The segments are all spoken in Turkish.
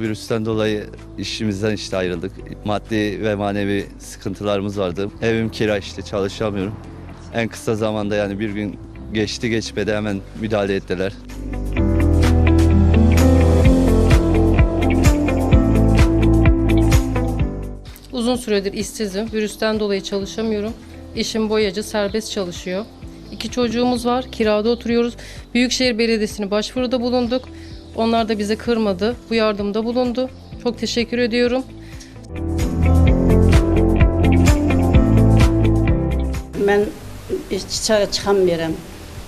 Virüsten dolayı işimizden işte ayrıldık. Maddi ve manevi sıkıntılarımız vardı. Evim kira işte çalışamıyorum. En kısa zamanda yani bir gün geçti geçmedi hemen müdahale ettiler. Uzun süredir işsizim. Virüsten dolayı çalışamıyorum. Eşim boyacı, serbest çalışıyor. İki çocuğumuz var, kirada oturuyoruz. Büyükşehir Belediyesi'ne başvuruda bulunduk. Onlar da bizi kırmadı, bu yardımda bulundu. Çok teşekkür ediyorum. Ben dışarı çıkamıyorum.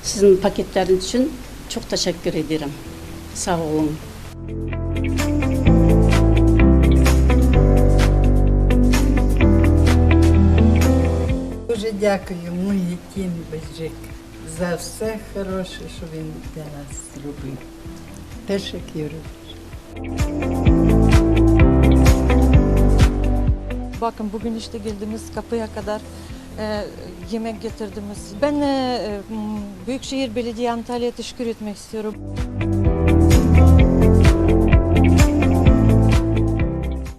Sizin paketleriniz için çok teşekkür ederim. Sağ olun. Дуже дякую моїй тім Бельжик за все хороше, що він для нас зробив. Teşekkür Bakın bugün işte geldiğimiz kapıya kadar e, yemek getirdiniz. Ben e, e, Büyükşehir Belediye Antalya'ya teşekkür etmek istiyorum.